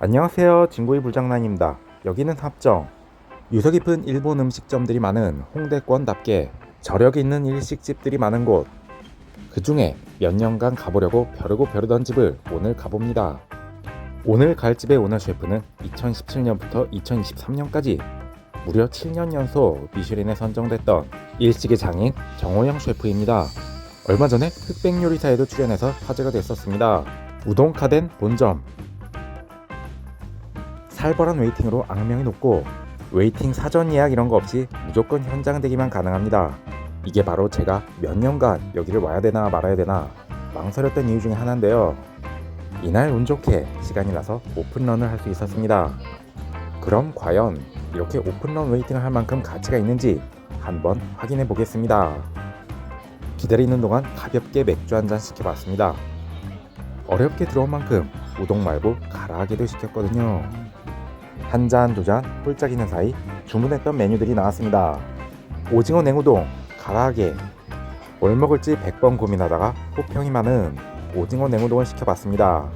안녕하세요. 진고이 불장난입니다. 여기는 합정. 유서 깊은 일본 음식점들이 많은 홍대권답게 저력 있는 일식집들이 많은 곳. 그 중에 몇 년간 가보려고 벼르고 벼르던 집을 오늘 가봅니다. 오늘 갈 집의 오너 셰프는 2017년부터 2023년까지 무려 7년 연속 미슐린에 선정됐던 일식의 장인 정호영 셰프입니다. 얼마 전에 흑백 요리사에도 출연해서 화제가 됐었습니다. 우동 카덴 본점 살벌한 웨이팅으로 악명이 높고 웨이팅 사전 예약 이런 거 없이 무조건 현장 대기만 가능합니다. 이게 바로 제가 몇 년간 여기를 와야 되나 말아야 되나 망설였던 이유 중에 하나인데요. 이날 운 좋게 시간이 나서 오픈런을 할 수 있었습니다. 그럼 과연 이렇게 오픈런 웨이팅을 할 만큼 가치가 있는지 한번 확인해 보겠습니다. 기다리는 동안 가볍게 맥주 한 잔 시켜봤습니다. 어렵게 들어온 만큼 우동 말고 가라하게도 시켰거든요. 한 잔, 두 잔 홀짝이는 사이 주문했던 메뉴들이 나왔습니다. 오징어 냉우동, 가라하게. 뭘 먹을지 100번 고민하다가 호평이 많은 오징어 냉우동을 시켜봤습니다.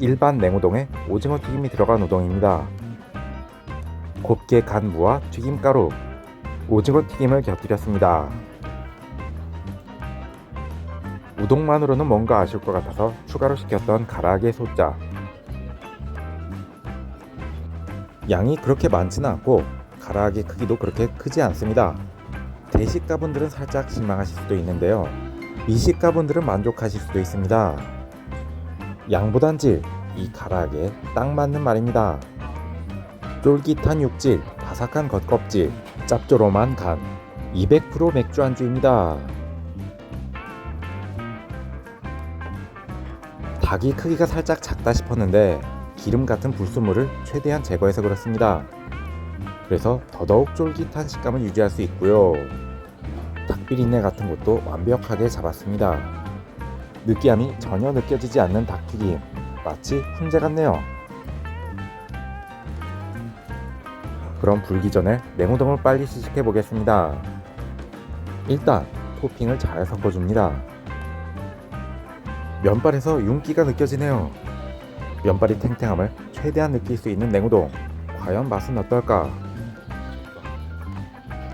일반 냉우동에 오징어 튀김이 들어간 우동입니다. 곱게 간 무와 튀김가루, 오징어 튀김을 곁들였습니다. 우동만으로는 뭔가 아쉬울 것 같아서 추가로 시켰던 가라하게 소자. 양이 그렇게 많지는 않고 가라하게 크기도 그렇게 크지 않습니다. 대식가분들은 살짝 실망하실 수도 있는데요. 미식가분들은 만족하실 수도 있습니다. 양보단 질, 이 가라하게 딱 맞는 말입니다. 쫄깃한 육질, 바삭한 겉껍질, 짭조름한 간, 200% 맥주 안주입니다. 닭이 크기가 살짝 작다 싶었는데 기름 같은 불순물을 최대한 제거해서 그렇습니다. 그래서 더더욱 쫄깃한 식감을 유지할 수 있고요. 닭비린내 같은 것도 완벽하게 잡았습니다. 느끼함이 전혀 느껴지지 않는 닭튀김, 마치 훈제 같네요. 그럼 불기 전에 냉우동을 빨리 시식해 보겠습니다. 일단 토핑을 잘 섞어줍니다. 면발에서 윤기가 느껴지네요. 면발이 탱탱함을 최대한 느낄 수 있는 냉우동. 과연 맛은 어떨까?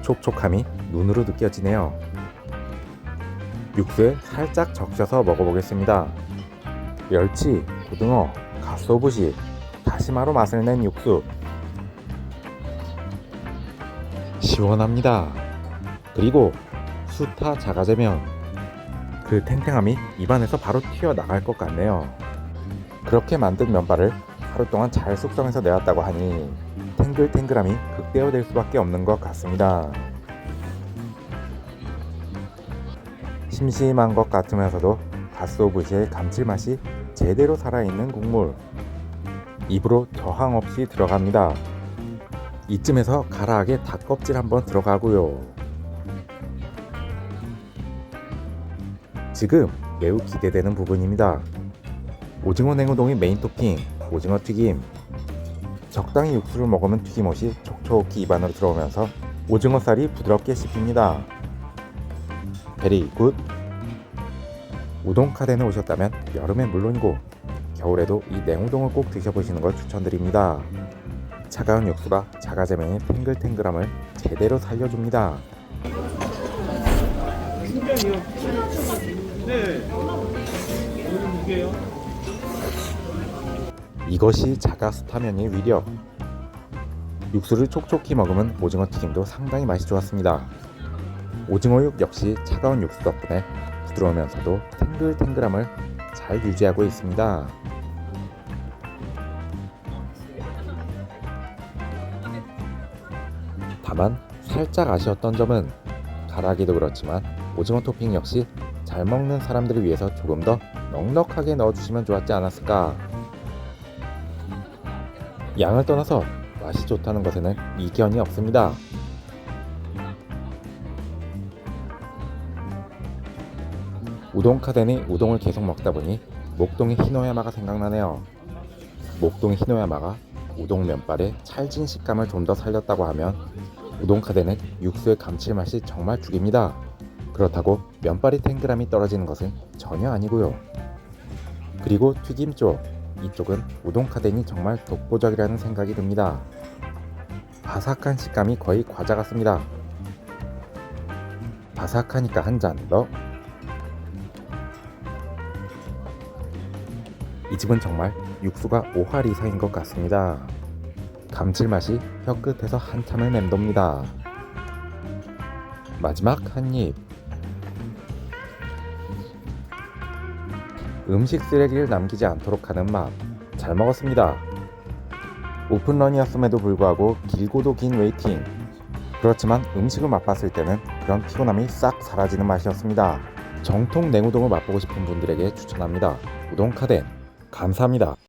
촉촉함이 눈으로 느껴지네요. 육수에 살짝 적셔서 먹어보겠습니다. 멸치, 고등어, 갓소부시, 다시마로 맛을 낸 육수. 시원합니다. 그리고 수타 자가제면. 그 탱탱함이 입안에서 바로 튀어나갈 것 같네요. 그렇게 만든 면발을 하루 동안 잘 숙성해서 내왔다고 하니 탱글탱글함이 극대화될 수밖에 없는 것 같습니다. 심심한 것 같으면서도 갓소부시의 감칠맛이 제대로 살아있는 국물. 입으로 저항 없이 들어갑니다. 이쯤에서 가라하게 닭껍질 한번 들어가고요. 지금 매우 기대되는 부분입니다. 오징어 냉우동이 메인 토핑, 오징어 튀김. 적당히 육수를 먹으면 튀김옷이 촉촉히 입안으로 들어오면서 오징어 살이 부드럽게 씹힙니다. 베리 굿. 우동 카덴에 오셨다면 여름엔 물론이고 겨울에도 이 냉우동을 꼭 드셔보시는 걸 추천드립니다. 차가운 육수가 자가제면의 탱글탱글함을 제대로 살려줍니다. 이것이 자가스타면의 위력. 육수를 촉촉히 먹으면 오징어 튀김도 상당히 맛이 좋았습니다. 오징어육 역시 차가운 육수 덕분에 부드러우면서도 탱글탱글함을 잘 유지하고 있습니다. 다만 살짝 아쉬웠던 점은 가라기도 그렇지만 오징어 토핑 역시 잘 먹는 사람들을 위해서 조금 더 넉넉하게 넣어주시면 좋았지 않았을까 양을 떠나서 맛이 좋다는 것에는 이견이 없습니다. 우동 카덴이 우동을 계속 먹다 보니 목동의 히노야마가 생각나네요. 목동의 히노야마가 우동 면발의 찰진 식감을 좀 더 살렸다고 하면 우동 카레는 육수의 감칠맛이 정말 죽입니다. 그렇다고 면발이 탱글함이 떨어지는 것은 전혀 아니고요. 그리고 튀김 쪽 이쪽은 우동 카덴이 정말 독보적이라는 생각이 듭니다. 바삭한 식감이 거의 과자 같습니다. 바삭하니까 한 잔 더. 이 집은 정말 육수가 5할 이상인 것 같습니다. 감칠맛이 혀 끝에서 한참을 맴돕니다. 마지막 한 입. 음식 쓰레기를 남기지 않도록 하는 맛. 잘 먹었습니다. 오픈런이었음에도 불구하고 길고도 긴 웨이팅. 그렇지만 음식을 맛봤을 때는 그런 피곤함이 싹 사라지는 맛이었습니다. 정통 냉우동을 맛보고 싶은 분들에게 추천합니다. 우동 카덴. 감사합니다.